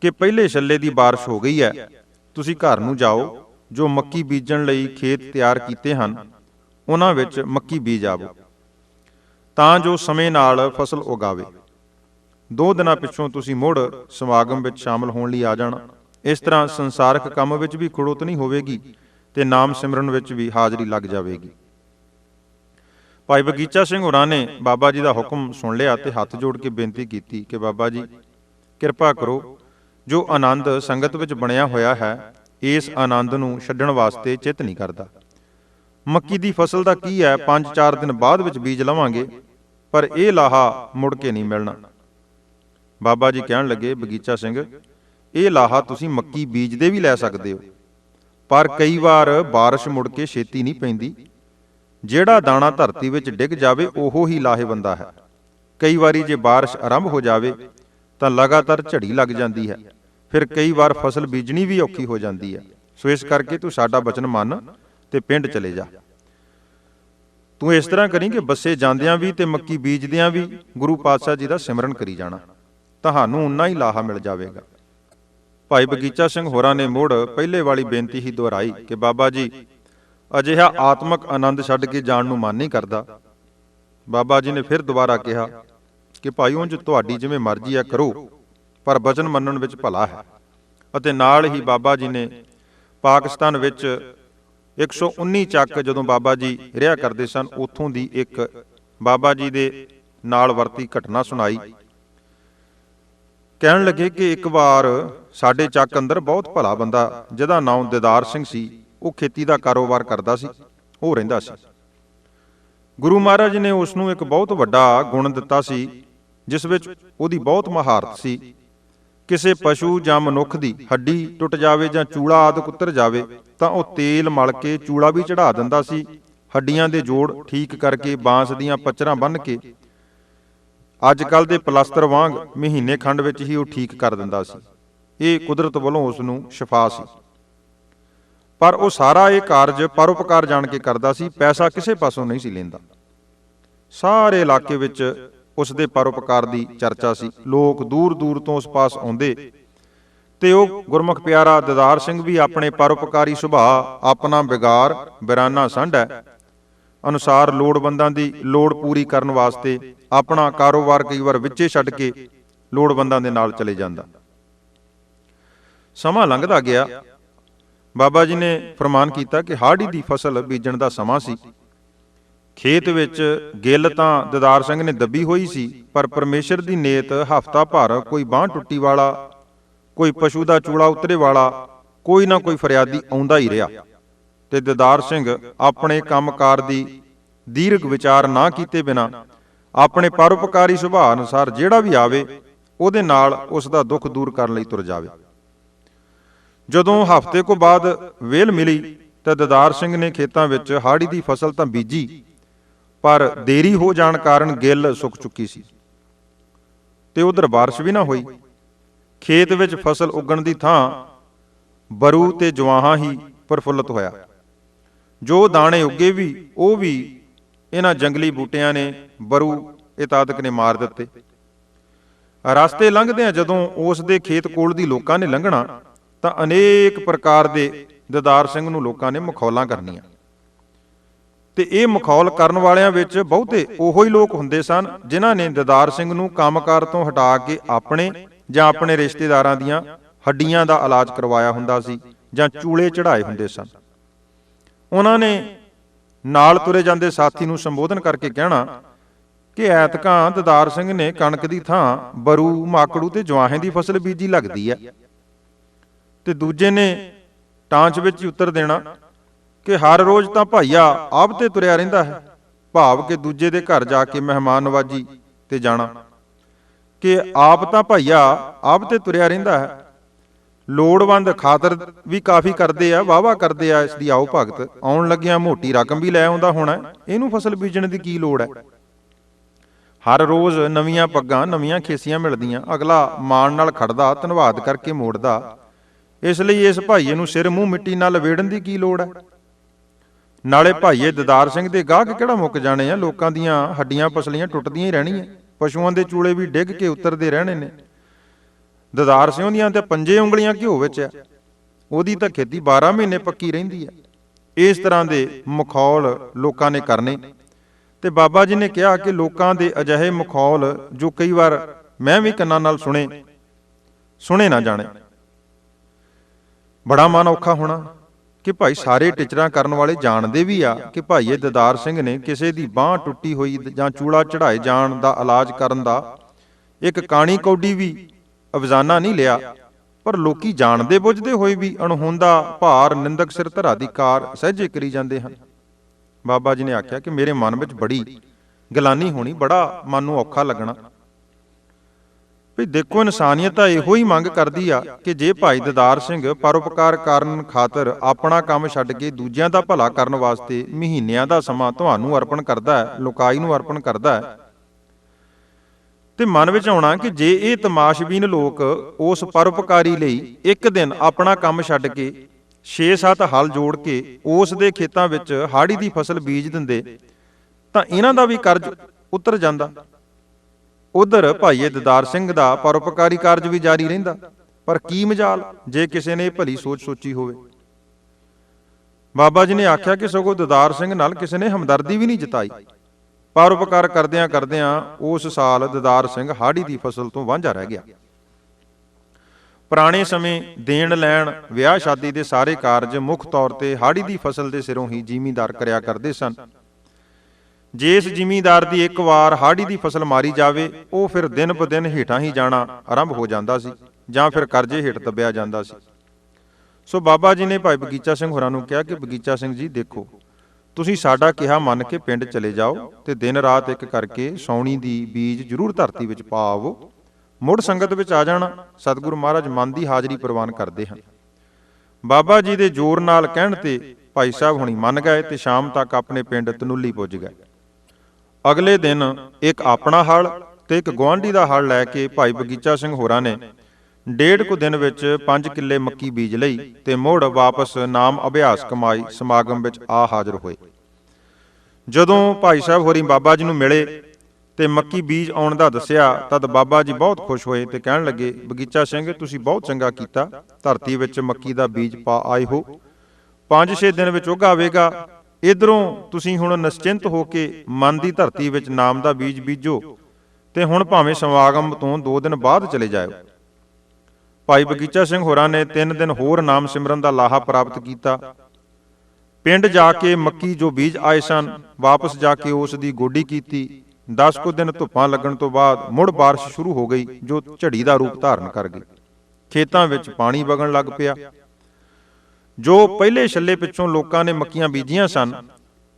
ਕਿ ਪਹਿਲੇ ਛੱਲੇ ਦੀ ਬਾਰਿਸ਼ ਹੋ ਗਈ ਹੈ। ਤੁਸੀਂ ਘਰ ਨੂੰ ਜਾਓ, ਜੋ ਮੱਕੀ ਬੀਜਣ ਲਈ ਖੇਤ ਤਿਆਰ ਕੀਤੇ ਹਨ, ਉਹਨਾਂ ਵਿੱਚ ਮੱਕੀ ਬੀਜ ਆਵੋ। ਤਾਂ ਜੋ ਸਮੇਂ ਨਾਲ ਫਸਲ ਉਗਾਵੇ। ਦੋ ਦਿਨਾਂ ਪਿੱਛੋਂ ਤੁਸੀਂ ਮੁੜ ਸਮਾਗਮ ਵਿੱਚ ਸ਼ਾਮਲ ਹੋਣ ਲਈ ਆ ਜਾਣਾ। ਇਸ ਤਰ੍ਹਾਂ ਸੰਸਾਰਕ ਕੰਮ ਵਿੱਚ ਵੀ ਖੜੋਤ ਨਹੀਂ ਹੋਵੇਗੀ ਤੇ ਨਾਮ ਸਿਮਰਨ ਵਿੱਚ ਵੀ ਹਾਜ਼ਰੀ ਲੱਗ ਜਾਵੇਗੀ। ਭਾਈ ਬਗੀਚਾ ਸਿੰਘ ਹੋਰਾਂ ਨੇ ਬਾਬਾ ਜੀ ਦਾ ਹੁਕਮ ਸੁਣ ਲਿਆ ਤੇ ਹੱਥ ਜੋੜ ਕੇ ਬੇਨਤੀ ਕੀਤੀ ਕਿ ਬਾਬਾ ਜੀ, ਕਿਰਪਾ ਕਰੋ ਜੋ ਆਨੰਦ ਸੰਗਤ ਵਿੱਚ ਬਣਿਆ ਹੋਇਆ ਹੈ, ਇਸ ਆਨੰਦ ਨੂੰ ਛੱਡਣ ਵਾਸਤੇ ਚਿੱਤ ਨਹੀਂ ਕਰਦਾ। ਮੱਕੀ ਦੀ ਫਸਲ ਦਾ ਕੀ ਹੈ 5-4 ਦਿਨ ਬਾਅਦ ਵਿੱਚ ਬੀਜ ਲਵਾਂਗੇ, ਪਰ ਇਹ ਲਾਹਾ ਮੁੜ ਕੇ ਨਹੀਂ ਮਿਲਣਾ। ਬਾਬਾ ਜੀ ਕਹਿਣ ਲੱਗੇ, ਬਗੀਚਾ ਸਿੰਘ, ਇਹ ਲਾਹਾ ਤੁਸੀਂ ਮੱਕੀ ਬੀਜਦੇ ਵੀ ਲੈ ਸਕਦੇ ਹੋ, ਪਰ ਕਈ ਵਾਰ ਬਾਰਿਸ਼ ਮੁੜ ਕੇ ਛੇਤੀ ਨਹੀਂ ਪੈਂਦੀ। ਜਿਹੜਾ ਦਾਣਾ ਧਰਤੀ ਵਿੱਚ ਡਿੱਗ ਜਾਵੇ, ਉਹੋ ਹੀ ਲਾਹੇਵੰਦਾ ਹੈ। ਕਈ ਵਾਰੀ ਜੇ ਬਾਰਿਸ਼ ਆਰੰਭ ਹੋ ਜਾਵੇ, ਤਾਂ ਲਗਾਤਾਰ ਝੜੀ ਲੱਗ ਜਾਂਦੀ ਹੈ। ਫਿਰ ਕਈ ਵਾਰ ਫਸਲ ਬੀਜਣੀ ਵੀ ਔਖੀ ਹੋ ਜਾਂਦੀ ਹੈ। ਸੋ ਇਸ ਕਰਕੇ ਤੂੰ ਸਾਡਾ ਬਚਨ ਮੰਨ ਤੇ ਪਿੰਡ ਚਲੇ ਜਾ। ਤੂੰ ਇਸ ਤਰ੍ਹਾਂ ਕਰੀ ਕਿ ਬੱਸੇ ਜਾਂਦਿਆਂ ਵੀ ਤੇ ਮੱਕੀ ਬੀਜਦਿਆਂ ਵੀ ਗੁਰੂ ਪਾਤਸ਼ਾਹ ਜੀ ਦਾ ਸਿਮਰਨ ਕਰੀ ਜਾਣਾ। ਤੁਹਾਨੂੰ ਉਨਾ ਹੀ ਲਾਹਾ ਮਿਲ ਜਾਵੇਗਾ। ਭਾਈ ਬਗੀਚਾ ਸਿੰਘ ਹੋਰਾਂ ਨੇ ਮੁੜ ਪਹਿਲੇ ਵਾਲੀ ਬੇਨਤੀ ਹੀ ਦੁਹਰਾਈ ਕਿ ਬਾਬਾ ਜੀ, ਅਜਿਹਾ ਆਤਮਿਕ ਆਨੰਦ ਛੱਡ ਕੇ ਜਾਣ ਨੂੰ ਮਨ ਨਹੀਂ ਕਰਦਾ। ਬਾਬਾ ਜੀ ਨੇ ਫਿਰ ਦੁਬਾਰਾ ਕਿਹਾ ਕਿ ਭਾਈ ਉਂਝ ਤੁਹਾਡੀ ਜਿਵੇਂ ਮਰਜ਼ੀ ਆ ਕਰੋ। ਪਰ ਬਚਨ ਮੰਨਣ ਵਿੱਚ ਭਲਾ ਹੈ। ਅਤੇ ਨਾਲ ਹੀ ਬਾਬਾ ਜੀ ਨੇ ਪਾਕਿਸਤਾਨ ਵਿੱਚ 119 ਚੱਕ ਜਦੋਂ ਬਾਬਾ ਜੀ ਰਿਹਾ ਕਰਦੇ ਸਨ, ਉੱਥੋਂ ਦੀ ਇੱਕ ਬਾਬਾ ਜੀ ਦੇ ਨਾਲ ਵਰਤੀ ਘਟਨਾ ਸੁਣਾਈ। ਕਹਿਣ ਲੱਗੇ ਕਿ ਇੱਕ ਵਾਰ ਸਾਡੇ ਚੱਕ ਅੰਦਰ ਬਹੁਤ ਭਲਾ ਬੰਦਾ, ਜਿਹਦਾ ਨਾਮ ਦਿਦਾਰ ਸਿੰਘ ਸੀ, ਉਹ ਖੇਤੀ ਦਾ ਕਾਰੋਬਾਰ ਕਰਦਾ ਸੀ, ਉਹ ਰਹਿੰਦਾ ਸੀ। ਗੁਰੂ ਮਹਾਰਾਜ ਨੇ ਉਸ ਨੂੰ ਇੱਕ ਬਹੁਤ ਵੱਡਾ ਗੁਣ ਦਿੱਤਾ ਸੀ, ਜਿਸ ਵਿੱਚ ਉਹਦੀ ਬਹੁਤ ਮਹਾਰਤ ਸੀ। ਕਿਸੇ ਪਸ਼ੂ ਜਾਂ ਮਨੁੱਖ ਦੀ ਹੱਡੀ ਟੁੱਟ ਜਾਵੇ ਜਾਂ ਚੂੜਾ ਆਦਿ ਉਤਰ ਜਾਵੇ, ਤਾਂ ਉਹ ਤੇਲ ਮਲ ਕੇ ਚੂੜਾ ਵੀ ਚੜਾ ਦਿੰਦਾ ਸੀ। ਹੱਡੀਆਂ ਦੇ ਜੋੜ ਠੀਕ ਕਰਕੇ ਬਾਂਸ ਦੀਆਂ ਪੱਚਰਾਂ ਬੰਨ੍ਹ ਕੇ ਅੱਜ ਕੱਲ ਦੇ ਪਲਾਸਟਰ ਵਾਂਗ ਮਹੀਨੇ ਖੰਡ ਵਿੱਚ ਹੀ ਉਹ ਠੀਕ ਕਰ ਦਿੰਦਾ ਸੀ। ਇਹ ਕੁਦਰਤ ਵੱਲੋਂ ਉਸ ਨੂੰ ਸ਼ਿਫਾ ਸੀ। ਪਰ ਉਹ ਸਾਰਾ ਇਹ ਕਾਰਜ ਪਰਉਪਕਾਰ ਜਾਣ ਕੇ ਕਰਦਾ ਸੀ, ਪੈਸਾ ਕਿਸੇ ਪਾਸੋਂ ਨਹੀਂ ਸੀ ਲੈਂਦਾ। ਸਾਰੇ ਇਲਾਕੇ ਵਿੱਚ ਉਸ ਦੇ ਪਰਉਪਕਾਰ ਦੀ ਚਰਚਾ ਸੀ। ਲੋਕ ਦੂਰ ਦੂਰ ਤੋਂ ਉਸ ਪਾਸ ਆਉਂਦੇ ਤੇ ਉਹ ਗੁਰਮੁਖ ਪਿਆਰਾ ਦਦਾਰ ਸਿੰਘ ਵੀ ਆਪਣੇ ਪਰਉਪਕਾਰੀ ਸੁਭਾਅ, ਆਪਣਾ ਵਿਗਾਰ ਬਿਰਾਨਾ ਸੰਢ ਹੈ। ਅਨੁਸਾਰ ਲੋੜਵੰਦਾਂ ਦੀ ਲੋੜ ਪੂਰੀ ਕਰਨ ਵਾਸਤੇ ਆਪਣਾ ਕਾਰੋਬਾਰ ਕਈ ਵਾਰ ਵਿੱਚੇ ਛੱਡ ਕੇ ਲੋੜਵੰਦਾਂ ਦੇ ਨਾਲ ਚਲੇ ਜਾਂਦਾ। ਸਮਾਂ ਲੰਘਦਾ ਗਿਆ। ਬਾਬਾ ਜੀ ਨੇ ਫਰਮਾਨ ਕੀਤਾ ਕਿ ਹਾੜੀ ਦੀ ਫਸਲ ਬੀਜਣ ਦਾ ਸਮਾਂ ਸੀ। ਖੇਤ ਵਿੱਚ ਗਿੱਲ ਤਾਂ ਦਦਾਰ ਸਿੰਘ ਨੇ ਦੱਬੀ ਹੋਈ ਸੀ, ਪਰ ਪਰਮੇਸ਼ਰ ਦੀ ਨੇਤ ਹਫਤਾ ਭਰ ਕੋਈ ਬਾਹ ਟੁੱਟੀ ਵਾਲਾ, ਕੋਈ ਪਸ਼ੂ ਦਾ ਚੂੜਾ ਉਤਰੇ ਵਾਲਾ, ਕੋਈ ਨਾ ਕੋਈ ਫਰਿਆਦੀ ਆਉਂਦਾ ਹੀ ਰਿਹਾ। ਤੇ ਦਦਾਰ ਸਿੰਘ ਆਪਣੇ ਕੰਮਕਾਰ ਦੀ ਦੀਰਘ ਵਿਚਾਰ ਨਾ ਕੀਤੇ ਬਿਨਾ, ਆਪਣੇ ਪਰਉਪਕਾਰੀ ਸੁਭਾਅ ਅਨੁਸਾਰ ਜਿਹੜਾ ਵੀ ਆਵੇ, ਉਹਦੇ ਨਾਲ ਉਸ ਦਾ ਦੁੱਖ ਦੂਰ ਕਰਨ ਲਈ ਤੁਰ ਜਾਵੇ। ਜਦੋਂ ਹਫ਼ਤੇ ਕੋ ਬਾਅਦ ਵੇਲ ਮਿਲੀ, ਤਾਂ ਦਦਾਰ ਸਿੰਘ ਨੇ ਖੇਤਾਂ ਵਿੱਚ ਹਾੜੀ ਦੀ ਫਸਲ ਤਾਂ ਬੀਜੀ ਪਰ ਦੇਰੀ ਹੋ ਜਾਣ ਕਾਰਨ ਗਿੱਲ ਸੁੱਕ ਚੁੱਕੀ ਸੀ। ਤੇ ਉਧਰ ਬਾਰਿਸ਼ ਵੀ ਨਾ ਹੋਈ। ਖੇਤ ਵਿੱਚ ਫਸਲ ਉੱਗਣ ਦੀ ਥਾਂ ਬਰੂ ਤੇ ਜਵਾਹਾਂ ਹੀ ਪ੍ਰਫੁੱਲਤ ਹੋਇਆ। ਜੋ ਦਾਣੇ ਉੱਗੇ ਵੀ, ਉਹ ਵੀ ਇਹਨਾਂ ਜੰਗਲੀ ਬੂਟਿਆਂ ਨੇ ਬਰੂ ਇਤਾਦਕ ਨੇ ਮਾਰ ਦਿੱਤੇ। ਰਸਤੇ ਲੰਘਦਿਆਂ ਜਦੋਂ ਉਸ ਦੇ ਖੇਤ ਕੋਲ ਦੀ ਲੋਕਾਂ ਨੇ ਲੰਘਣਾ, ਤਾਂ ਅਨੇਕ ਪ੍ਰਕਾਰ ਦੇ ਦਦਾਰ ਸਿੰਘ ਨੂੰ ਲੋਕਾਂ ਨੇ ਮਖੌਲਾਂ ਕਰਨੀਆਂ। ਤੇ ਇਹ ਮਖੌਲ ਕਰਨ ਵਾਲਿਆਂ ਵਿੱਚ ਬਹੁਤੇ ਉਹੋ ਹੀ ਲੋਕ ਹੁੰਦੇ ਸਨ, ਜਿਨ੍ਹਾਂ ਨੇ ਦਦਾਰ ਸਿੰਘ ਨੂੰ ਕੰਮਕਾਰ ਤੋਂ ਹਟਾ ਕੇ ਆਪਣੇ ਜਾਂ ਆਪਣੇ ਰਿਸ਼ਤੇਦਾਰਾਂ ਦੀਆਂ ਹੱਡੀਆਂ ਦਾ ਇਲਾਜ ਕਰਵਾਇਆ ਹੁੰਦਾ ਸੀ ਜਾਂ ਚੂਲੇ ਚੜਾਏ ਹੁੰਦੇ ਸਨ। ਉਹਨਾਂ ਨੇ ਨਾਲ ਤੁਰੇ ਜਾਂਦੇ ਸਾਥੀ ਨੂੰ ਸੰਬੋਧਨ ਕਰਕੇ ਕਹਿਣਾ ਕਿ ਐਤਕਾਂ ਦਦਾਰ ਸਿੰਘ ਨੇ ਕਣਕ ਦੀ ਥਾਂ ਬਰੂ, ਮਾਕੜੂ ਤੇ ਜਵਾਹੇ ਦੀ ਫਸਲ ਬੀਜੀ ਲੱਗਦੀ ਹੈ। ਤੇ ਦੂਜੇ ਨੇ ਟਾਂਚ ਵਿੱਚ ਹੀ ਉੱਤਰ ਦੇਣਾ ਕਿ ਹਰ ਰੋਜ਼ ਤਾਂ ਭਾਈਆ ਆਪ ਤੇ ਤੁਰਿਆ ਰਹਿੰਦਾ ਹੈ, ਭਾਵ ਕਿ ਦੂਜੇ ਦੇ ਘਰ ਜਾ ਕੇ ਮਹਿਮਾਨ ਨਵਾਜੀ ਤੇ ਜਾਣਾ। ਕਿ ਆਪ ਤਾਂ ਭਾਈਆ ਆਪ ਤੇ ਤੁਰਿਆ ਰਹਿੰਦਾ ਹੈ। ਲੋੜਵੰਦ ਖਾਤਰ ਵੀ ਕਾਫੀ ਕਰਦੇ ਆ ਵਾਵਾ ਕਰਦੇ ਆ, ਇਸ ਦੀ ਆਓ ਭਗਤ। ਆਉਣ ਲੱਗਿਆਂ ਮੋਟੀ ਰਕਮ ਵੀ ਲੈ ਆਉਂਦਾ ਹੋਣਾ ਇਹਨੂੰ ਫਸਲ ਬੀਜਣ ਦੀ ਕੀ ਲੋੜ ਹੈ? ਹਰ ਰੋਜ਼ ਨਵੀਆਂ ਪੱਗਾਂ, ਨਵੀਆਂ ਖੇਸੀਆਂ ਮਿਲਦੀਆਂ, ਅਗਲਾ ਮਾਣ ਨਾਲ ਖੜਦਾ, ਧੰਨਵਾਦ ਕਰਕੇ ਮੋੜਦਾ। ਇਸ ਲਈ ਇਸ ਭਾਈਏ ਨੂੰ ਸਿਰ ਮੂੰਹ ਮਿੱਟੀ ਨਾਲ ਲਵੇੜਨ ਦੀ ਕੀ ਲੋੜ ਹੈ? ਨਾਲੇ ਭਾਈਏ ਦਦਾਰ ਸਿੰਘ ਦੇ ਗਾਹਕ ਕਿਹੜਾ ਮੁੱਕ ਜਾਣੇ ਆ? ਲੋਕਾਂ ਦੀਆਂ ਹੱਡੀਆਂ ਪਸਲੀਆਂ ਟੁੱਟਦੀਆਂ ਹੀ ਰਹਿਣੀਆਂ। ਪਸ਼ੂਆਂ ਦੇ ਚੂਲੇ ਵੀ ਡਿੱਗ ਕੇ ਉਤਰਦੇ ਰਹਿਣੇ ਨੇ। ਦਦਾਰ ਸਿੰਘ ਦੀਆਂ ਤੇ ਪੰਜੇ ਉਂਗਲੀਆਂ ਘਿਓ ਵਿੱਚ ਆ। ਉਹਦੀ ਤਾਂ ਖੇਤੀ 12 ਮਹੀਨੇ ਪੱਕੀ ਰਹਿੰਦੀ ਆ। ਇਸ ਤਰ੍ਹਾਂ ਦੇ ਮਖੌਲ ਲੋਕਾਂ ਨੇ ਕਰਨੇ। ਤੇ ਬਾਬਾ ਜੀ ਨੇ ਕਿਹਾ ਕਿ ਲੋਕਾਂ ਦੇ ਅਜਿਹੇ ਮਖੌਲ ਜੋ ਕਈ ਵਾਰ ਮੈਂ ਵੀ ਕੰਨਾਂ ਨਾਲ ਸੁਣੇ ਸੁਣੇ ਨਾ ਜਾਣੇ। ਬੜਾ ਮਨ ਔਖਾ ਹੋਣਾ। ਕਿ ਭਾਈ ਸਾਰੇ ਟਿਚਰਾਂ ਕਰਨ ਵਾਲੇ ਜਾਣਦੇ ਵੀ ਆ ਕਿ ਭਾਈ ਇਹ ਦਦਾਰ ਸਿੰਘ ਨੇ ਕਿਸੇ ਦੀ ਬਾਹ ਟੁੱਟੀ ਹੋਈ ਜਾਂ ਚੂੜਾ ਚੜਾਏ ਜਾਣ ਦਾ ਇਲਾਜ ਕਰਨ ਦਾ ਇੱਕ ਕਾਣੀ ਕੌਡੀ ਵੀ ਅਫਜ਼ਾਨਾ ਨਹੀਂ ਲਿਆ ਪਰ ਲੋਕੀ ਜਾਣਦੇ ਬੁੱਝਦੇ ਹੋਏ ਵੀ ਅਣਹੋਂਦਾ ਭਾਰ ਨਿੰਦਕ ਸਿਰ ਧਰਾ ਦੀ ਕਾਰ ਸਹਿਜੇ ਕਰੀ ਜਾਂਦੇ ਹਨ। ਬਾਬਾ ਜੀ ਨੇ ਆਖਿਆ ਕਿ ਮੇਰੇ ਮਨ ਵਿੱਚ ਬੜੀ ਗਲਾਨੀ ਹੋਣੀ ਬੜਾ ਮਨ ਨੂੰ ਔਖਾ ਲੱਗਣਾ। ਵੀ ਦੇਖੋ, ਇਨਸਾਨੀਅਤ ਤਾਂ ਇਹੋ ਹੀ ਮੰਗ ਕਰਦੀ ਆ ਕਿ ਜੇ ਭਾਈ ਦਦਾਰ ਸਿੰਘ ਪਰਉਪਕਾਰ ਕਰਨ ਖਾਤਰ ਆਪਣਾ ਕੰਮ ਛੱਡ ਕੇ ਦੂਜਿਆਂ ਦਾ ਭਲਾ ਕਰਨ ਵਾਸਤੇ ਮਹੀਨਿਆਂ ਦਾ ਸਮਾਂ ਤੁਹਾਨੂੰ ਅਰਪਣ ਕਰਦਾ ਹੈ, ਲੋਕਾਈ ਨੂੰ ਅਰਪਣ ਕਰਦਾ ਹੈ। ਤੇ ਮਨ ਵਿੱਚ ਆਉਣਾ ਕਿ ਜੇ ਇਹ ਤਮਾਸ਼ਬੀਨ ਲੋਕ ਉਸ ਪਰਉਪਕਾਰੀ ਲਈ ਇੱਕ ਦਿਨ ਆਪਣਾ ਕੰਮ ਛੱਡ ਕੇ 6-7 ਹਲ ਜੋੜ ਕੇ ਉਸ ਦੇ ਖੇਤਾਂ ਵਿੱਚ ਹਾੜੀ ਦੀ ਫਸਲ ਬੀਜ ਦਿੰਦੇ, ਤਾਂ ਇਹਨਾਂ ਦਾ ਵੀ ਕਰਜ਼ ਉਤਰ ਜਾਂਦਾ। ਉਧਰ ਭਾਈਏ ਦਦਾਰ ਸਿੰਘ ਦਾ ਪਰਉਪਕਾਰੀ ਕਾਰਜ ਵੀ ਜਾਰੀ ਰਹਿੰਦਾ। ਪਰ ਕੀ ਮਜਾਲ, ਜੇ ਕਿਸੇ ਨੇ ਭਲੀ ਸੋਚ ਸੋਚੀ ਹੋਵੇ। ਬਾਬਾ ਜੀ ਨੇ ਆਖਿਆ ਕਿ ਸਗੋਂ ਦਦਾਰ ਸਿੰਘ ਨਾਲ ਕਿਸੇ ਨੇ ਹਮਦਰਦੀ ਵੀ ਨਹੀਂ ਜਤਾਈ। ਪਰਉਪਕਾਰ ਕਰਦਿਆਂ ਕਰਦਿਆਂ ਉਸ ਸਾਲ ਦਦਾਰ ਸਿੰਘ ਹਾੜੀ ਦੀ ਫਸਲ ਤੋਂ ਵਾਂਝਾ ਰਹਿ ਗਿਆ। ਪੁਰਾਣੇ ਸਮੇਂ ਦੇਣ ਲੈਣ, ਵਿਆਹ ਸ਼ਾਦੀ ਦੇ ਸਾਰੇ ਕਾਰਜ ਮੁੱਖ ਤੌਰ ਤੇ ਹਾੜੀ ਦੀ ਫਸਲ ਦੇ ਸਿਰੋਂ ਹੀ ਜ਼ਿਮੀਂਦਾਰ ਕਰਿਆ ਕਰਦੇ ਸਨ। ਜੇ ਇਸ ਜ਼ਿਮੀਂਦਾਰ ਦੀ ਇੱਕ ਵਾਰ ਹਾੜੀ ਦੀ ਫਸਲ ਮਾਰੀ ਜਾਵੇ, ਉਹ ਫਿਰ ਦਿਨ ਬ ਦਿਨ ਹੇਠਾਂ ਹੀ ਜਾਣਾ ਆਰੰਭ ਹੋ ਜਾਂਦਾ ਸੀ, ਜਾਂ ਫਿਰ ਕਰਜ਼ੇ ਹੇਠ ਦੱਬਿਆ ਜਾਂਦਾ ਸੀ। ਸੋ ਬਾਬਾ ਜੀ ਨੇ ਭਾਈ ਬਗੀਚਾ ਸਿੰਘ ਹੋਰਾਂ ਨੂੰ ਕਿਹਾ ਕਿ ਬਗੀਚਾ ਸਿੰਘ ਜੀ, ਦੇਖੋ, ਤੁਸੀਂ ਸਾਡਾ ਕਿਹਾ ਮੰਨ ਕੇ ਪਿੰਡ ਚਲੇ ਜਾਓ ਤੇ ਦਿਨ ਰਾਤ ਇੱਕ ਕਰਕੇ ਸੌਣੀ ਦੀ ਬੀਜ ਜ਼ਰੂਰ ਧਰਤੀ ਵਿੱਚ ਪਾ ਆਵੋ ਮੁੜ ਸੰਗਤ ਵਿੱਚ ਆ ਜਾਣਾ, ਸਤਿਗੁਰੂ ਮਹਾਰਾਜ ਮਨ ਦੀ ਹਾਜ਼ਰੀ ਪ੍ਰਵਾਨ ਕਰਦੇ ਹਨ। ਬਾਬਾ ਜੀ ਦੇ ਜ਼ੋਰ ਨਾਲ ਕਹਿਣ ਤੇ ਭਾਈ ਸਾਹਿਬ ਹੁਣੀ ਮੰਨ ਗਏ ਤੇ ਸ਼ਾਮ ਤੱਕ ਆਪਣੇ ਪਿੰਡ ਤਨੁੱਲੀ ਪੁੱਜ ਗਏ। ਅਗਲੇ ਦਿਨ ਇੱਕ ਆਪਣਾ ਹਲ ਤੇ ਇੱਕ ਗੁਆਂਢੀ ਦਾ ਹਲ ਲੈ ਕੇ ਭਾਈ ਬਗੀਚਾ ਸਿੰਘ ਹੋਰਾਂ ਨੇ ਡੇਢ ਕੁ ਦਿਨ ਵਿੱਚ 5 ਕਿੱਲੇ ਮੱਕੀ ਬੀਜ ਲਈ ਤੇ ਮੁੜ ਵਾਪਸ ਨਾਮ ਅਭਿਆਸ ਕਮਾਈ ਸਮਾਗਮ ਵਿੱਚ ਆ ਹਾਜ਼ਰ ਹੋਏ। ਜਦੋਂ ਭਾਈ ਸਾਹਿਬ ਹੋਰੀ ਬਾਬਾ ਜੀ ਨੂੰ ਮਿਲੇ ਤੇ ਮੱਕੀ ਬੀਜ ਆਉਣ ਦਾ ਦੱਸਿਆ, ਤਦ ਬਾਬਾ ਜੀ ਬਹੁਤ ਖੁਸ਼ ਹੋਏ ਤੇ ਕਹਿਣ ਲੱਗੇ, ਬਗੀਚਾ ਸਿੰਘ, ਤੁਸੀਂ ਬਹੁਤ ਚੰਗਾ ਕੀਤਾ, ਧਰਤੀ ਵਿੱਚ ਮੱਕੀ ਦਾ ਬੀਜ ਪਾ ਆਏ ਹੋ। 5-6 ਦਿਨ ਵਿੱਚ ਉਗ ਆਵੇਗਾ ਇਧਰੋਂ ਤੁਸੀਂ ਹੁਣ ਨਿਸ਼ਚਿੰਤ ਹੋ ਕੇ ਮਨ ਦੀ ਧਰਤੀ ਵਿੱਚ ਨਾਮ ਦਾ ਬੀਜ ਬੀਜੋ ਤੇ ਹੁਣ ਭਾਵੇਂ ਸਮਾਗਮ ਤੋਂ 2 ਦਿਨ ਬਾਅਦ ਚਲੇ ਜਾਇਓ। ਭਾਈ ਬਗੀਚਾ ਸਿੰਘ ਹੋਰਾਂ ਨੇ 3 ਦਿਨ ਹੋਰ ਨਾਮ ਸਿਮਰਨ ਦਾ ਲਾਹਾ ਪ੍ਰਾਪਤ ਕੀਤਾ। ਪਿੰਡ ਜਾ ਕੇ ਮੱਕੀ ਜੋ ਬੀਜ ਆਏ ਸਨ, ਵਾਪਸ ਜਾ ਕੇ ਉਸ ਦੀ ਗੋਡੀ ਕੀਤੀ। 10 ਕੁ ਦਿਨ ਧੁੱਪਾਂ ਲੱਗਣ ਤੋਂ ਬਾਅਦ ਮੁੜ ਬਾਰਿਸ਼ ਸ਼ੁਰੂ ਹੋ ਗਈ, ਜੋ ਝੜੀ ਦਾ ਰੂਪ ਧਾਰਨ ਕਰ ਗਈ। ਖੇਤਾਂ ਵਿੱਚ ਪਾਣੀ ਵਗਣ ਲੱਗ ਪਿਆ। ਜੋ ਪਹਿਲੇ ਛੱਲੇ ਪਿੱਛੋਂ ਲੋਕਾਂ ਨੇ ਮੱਕੀਆਂ ਬੀਜੀਆਂ ਸਨ,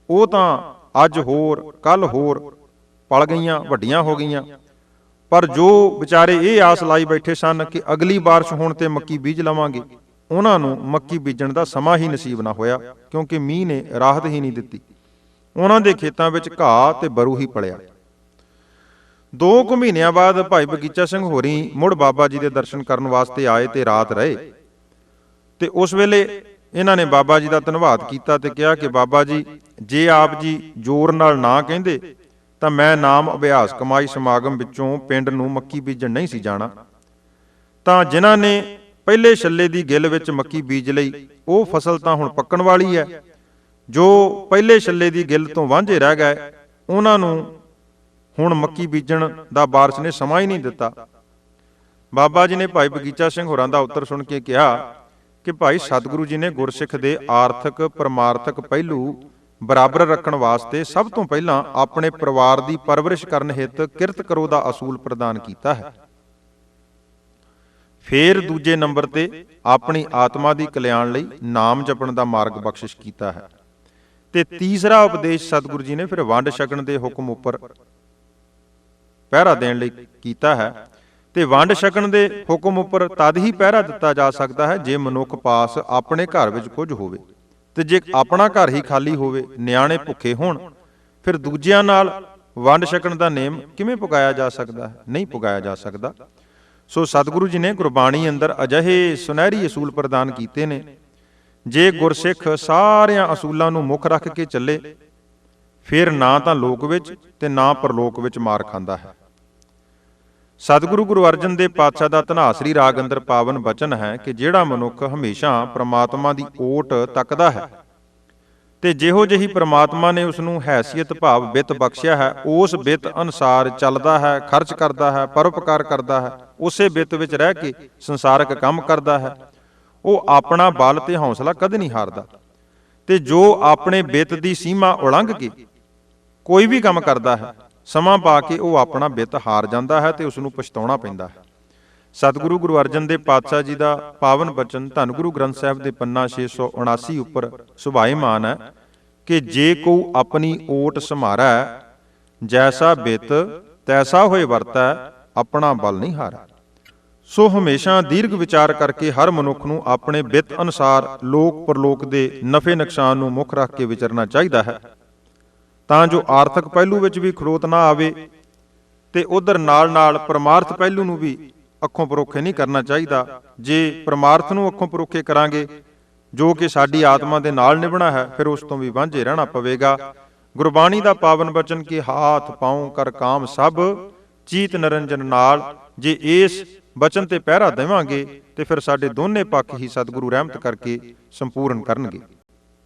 ਉਹ ਤਾਂ ਅੱਜ ਹੋਰ ਕੱਲ ਹੋਰ ਪਲ ਗਈਆਂ, ਵੱਡੀਆਂ ਹੋ ਗਈਆਂ। ਪਰ ਜੋ ਵਿਚਾਰੇ ਇਹ ਆਸ ਲਾਈ ਬੈਠੇ ਸਨ ਕਿ ਅਗਲੀ ਬਾਰਿਸ਼ ਹੋਣ ਤੇ ਮੱਕੀ ਬੀਜ ਲਵਾਂਗੇ, ਉਹਨਾਂ ਨੂੰ ਮੱਕੀ ਬੀਜਣ ਦਾ ਸਮਾਂ ਹੀ ਨਸੀਬ ਨਾ ਹੋਇਆ, ਕਿਉਂਕਿ ਮੀਂਹ ਨੇ ਰਾਹਤ ਹੀ ਨਹੀਂ ਦਿੱਤੀ। ਉਹਨਾਂ ਦੇ ਖੇਤਾਂ ਵਿੱਚ ਘਾਹ ਤੇ ਬਰੂ ਹੀ ਪਲਿਆ। ਦੋ ਕੁ ਮਹੀਨਿਆਂ ਬਾਅਦ ਭਾਈ ਬਗੀਚਾ ਸਿੰਘ ਹੋਰੀ ਮੁੜ ਬਾਬਾ ਜੀ ਦੇ ਦਰਸ਼ਨ ਕਰਨ ਵਾਸਤੇ ਆਏ ਤੇ ਰਾਤ ਰਹੇ। ਤੇ ਉਸ ਵੇਲੇ ਇਹਨਾਂ ਨੇ ਬਾਬਾ ਜੀ ਦਾ ਧੰਨਵਾਦ ਕੀਤਾ ਤੇ ਕਿਹਾ ਕਿ ਬਾਬਾ ਜੀ, ਜੇ ਆਪ ਜੀ ਜ਼ੋਰ ਨਾਲ ਨਾ ਕਹਿੰਦੇ, ਤਾਂ ਮੈਂ ਨਾਮ ਅਭਿਆਸ ਕਮਾਈ ਸਮਾਗਮ ਵਿੱਚੋਂ ਪਿੰਡ ਨੂੰ ਮੱਕੀ ਬੀਜਣ ਨਹੀਂ ਸੀ ਜਾਣਾ। ਤਾਂ ਜਿਨ੍ਹਾਂ ਨੇ ਪਹਿਲੇ ਛੱਲੇ ਦੀ ਗਿੱਲ ਵਿੱਚ ਮੱਕੀ ਬੀਜ ਲਈ, ਉਹ ਫਸਲ ਤਾਂ ਹੁਣ ਪੱਕਣ ਵਾਲੀ ਹੈ। ਜੋ ਪਹਿਲੇ ਛੱਲੇ ਦੀ ਗਿੱਲ ਤੋਂ ਵਾਂਝੇ ਰਹਿ ਗਏ, ਉਹਨਾਂ ਨੂੰ ਹੁਣ ਮੱਕੀ ਬੀਜਣ ਦਾ ਬਾਰਸ਼ ਨੇ ਸਮਾਂ ਹੀ ਨਹੀਂ ਦਿੱਤਾ। ਬਾਬਾ ਜੀ ਨੇ ਭਾਈ ਬਗੀਚਾ ਸਿੰਘ ਹੋਰਾਂ ਦਾ ਉੱਤਰ ਸੁਣ ਕੇ ਕਿਹਾ ਕਿ ਭਾਈ ਸਤਿਗੁਰੂ ਜੀ ਨੇ ਗੁਰਸਿੱਖ ਦੇ ਆਰਥਿਕ ਪਰਮਾਰਥਕ ਪਹਿਲੂ ਬਰਾਬਰ ਰੱਖਣ ਵਾਸਤੇ ਸਭ ਤੋਂ ਪਹਿਲਾਂ ਆਪਣੇ ਪਰਿਵਾਰ ਦੀ ਪਰਵਰਿਸ਼ ਕਰਨ ਹਿੱਤ ਕਿਰਤ ਕਰੋ ਦਾ ਅਸੂਲ ਪ੍ਰਦਾਨ ਕੀਤਾ ਹੈ। ਫੇਰ ਦੂਜੇ ਨੰਬਰ ਤੇ ਆਪਣੀ ਆਤਮਾ ਦੀ ਕਲਿਆਣ ਲਈ ਨਾਮ ਜਪਣ ਦਾ ਮਾਰਗ ਬਖਸ਼ਿਸ਼ ਕੀਤਾ ਹੈ। ਤੇ ਤੀਸਰਾ ਉਪਦੇਸ਼ ਸਤਿਗੁਰੂ ਜੀ ਨੇ ਫਿਰ ਵੰਡ ਛਕਣ ਦੇ ਹੁਕਮ ਉੱਪਰ ਪਹਿਰਾ ਦੇਣ ਲਈ ਕੀਤਾ ਹੈ। ਤੇ ਵੰਡ ਛਕਣ ਦੇ ਹੁਕਮ ਉੱਪਰ ਤਦ ਹੀ ਪਹਿਰਾ ਦਿੱਤਾ ਜਾ ਸਕਦਾ ਹੈ ਜੇ ਮਨੁੱਖ ਪਾਸ ਆਪਣੇ ਘਰ ਵਿੱਚ ਕੁਝ ਹੋਵੇ ਤੇ ਜੇ ਆਪਣਾ ਘਰ ਹੀ ਖਾਲੀ ਹੋਵੇ, ਨਿਆਣੇ ਭੁੱਖੇ ਹੋਣ, ਫਿਰ ਦੂਜਿਆਂ ਨਾਲ ਵੰਡ ਛਕਣ ਦਾ ਨੇਮ ਕਿਵੇਂ ਪੁਗਾਇਆ ਜਾ ਸਕਦਾ ਹੈ? ਨਹੀਂ ਪੁਗਾਇਆ ਜਾ ਸਕਦਾ। ਸੋ ਸਤਿਗੁਰੂ ਜੀ ਨੇ ਗੁਰਬਾਣੀ ਅੰਦਰ ਅਜਿਹੇ ਸੁਨਹਿਰੀ ਅਸੂਲ ਪ੍ਰਦਾਨ ਕੀਤੇ ਨੇ। ਜੇ ਗੁਰਸਿੱਖ ਸਾਰਿਆਂ ਅਸੂਲਾਂ ਨੂੰ ਮੁੱਖ ਰੱਖ ਕੇ ਚੱਲੇ, ਫਿਰ ਨਾ ਤਾਂ ਲੋਕ ਵਿੱਚ ਤੇ ਨਾ ਪਰਲੋਕ ਵਿੱਚ ਮਾਰ ਖਾਂਦਾ ਹੈ। ਸਤਿਗੁਰੂ ਗੁਰੂ ਅਰਜਨ ਦੇਵ ਪਾਤਸ਼ਾਹ ਦਾ ਧਨਾਸਰੀ ਰਾਗ ਅੰਦਰ ਪਾਵਨ ਬਚਨ ਹੈ ਕਿ ਜਿਹੜਾ ਮਨੁੱਖ ਹਮੇਸ਼ਾ ਪ੍ਰਮਾਤਮਾ ਦੀ ਓਟ ਤੱਕਦਾ ਹੈ ਤੇ ਜਿਹੋ ਜਿਹੀ ਪ੍ਰਮਾਤਮਾ ਨੇ ਉਸ ਨੂੰ ਹੈਸੀਅਤ ਭਾਵ ਵਿੱਤ ਬਖਸ਼ਿਆ ਹੈ, ਉਸ ਵਿੱਤ ਅਨੁਸਾਰ ਚੱਲਦਾ ਹੈ, ਖਰਚ ਕਰਦਾ ਹੈ, ਪਰਉਪਕਾਰ ਕਰਦਾ ਹੈ, ਉਸੇ ਵਿੱਤ ਵਿੱਚ ਰਹਿ ਕੇ ਸੰਸਾਰਕ ਕੰਮ ਕਰਦਾ ਹੈ, ਉਹ ਆਪਣਾ ਬਲ ਤੇ ਹੌਸਲਾ ਕਦੇ ਨਹੀਂ ਹਾਰਦਾ ਤੇ ਜੋ ਆਪਣੇ ਵਿੱਤ ਦੀ ਸੀਮਾ ਉਲੰਘ ਕੇ ਕੋਈ ਵੀ ਕੰਮ ਕਰਦਾ ਹੈ ਸਮਾਂ ਪਾ ਕੇ ਉਹ ਆਪਣਾ ਬਿੱਤ ਹਾਰ ਜਾਂਦਾ ਹੈ ਤੇ ਉਸ ਨੂੰ ਪਛਤਾਉਣਾ ਪੈਂਦਾ ਹੈ। ਸਤਿਗੁਰੂ ਗੁਰੂ ਅਰਜਨ ਦੇਵ ਪਾਤਸ਼ਾਹ ਜੀ ਦਾ ਪਾਵਨ ਬਚਨ ਧੰਨ ਗੁਰੂ ਗ੍ਰੰਥ ਸਾਹਿਬ ਦੇ ਪੰਨਾ 679 ਉੱਪਰ ਸੁਭਾਏਮਾਨ ਹੈ ਕਿ ਜੇ ਕੋ ਆਪਣੀ ਓਟ ਸਮਾਰੈ ਜੈਸਾ ਬਿਤ ਤੈਸਾ ਹੋਏ ਵਰਤੈ, ਆਪਣਾ ਬਲ ਨਹੀਂ ਹਾਰਾ। ਸੋ ਹਮੇਸ਼ਾ ਦੀਰਘ ਵਿਚਾਰ ਕਰਕੇ ਹਰ ਮਨੁੱਖ ਨੂੰ ਆਪਣੇ ਬਿੱਤ ਅਨੁਸਾਰ ਲੋਕ ਪਰਲੋਕ ਦੇ ਨਫੇ ਨੁਕਸਾਨ ਨੂੰ ਮੁੱਖ ਰੱਖ ਕੇ ਵਿਚਰਨਾ ਚਾਹੀਦਾ ਹੈ। ਤਾਂ ਜੋ ਆਰਥਿਕ ਪਹਿਲੂ ਵਿੱਚ ਵੀ ਖਰੋਤ ਨਾ ਆਵੇ ਤੇ ਉਧਰ ਨਾਲ-ਨਾਲ ਪਰਮਾਰਥ ਪਹਿਲੂ ਨੂੰ ਵੀ ਅੱਖੋਂ ਪਰੋਖੇ ਨਹੀਂ ਕਰਨਾ ਚਾਹੀਦਾ। ਜੇ ਪਰਮਾਰਥ ਨੂੰ ਅੱਖੋਂ ਪਰੋਖੇ ਕਰਾਂਗੇ, ਜੋ ਕਿ ਸਾਡੀ ਆਤਮਾ ਦੇ ਨਾਲ ਨਿਭਣਾ ਹੈ, ਫਿਰ ਉਸ ਤੋਂ ਵੀ ਵਾਂਝੇ ਰਹਿਣਾ ਪਵੇਗਾ। ਗੁਰਬਾਣੀ ਦਾ ਪਾਵਨ ਬਚਨ ਕਿ ਹਾਥ, ਪਾਉ, ਕਰ ਕਾਮ ਸਭ, ਚੀਤ ਨਰੰਜਨ ਨਾਲ, ਜੇ ਇਸ ਬਚਨ ਤੇ ਪਹਿਰਾ ਦੇਵਾਂਗੇ, ਤੇ ਫਿਰ ਸਾਡੇ ਦੋਨੇ ਪੱਖ ਹੀ ਸਤਿਗੁਰੂ ਰਹਿਮਤ ਕਰਕੇ ਸੰਪੂਰਨ ਕਰਨਗੇ।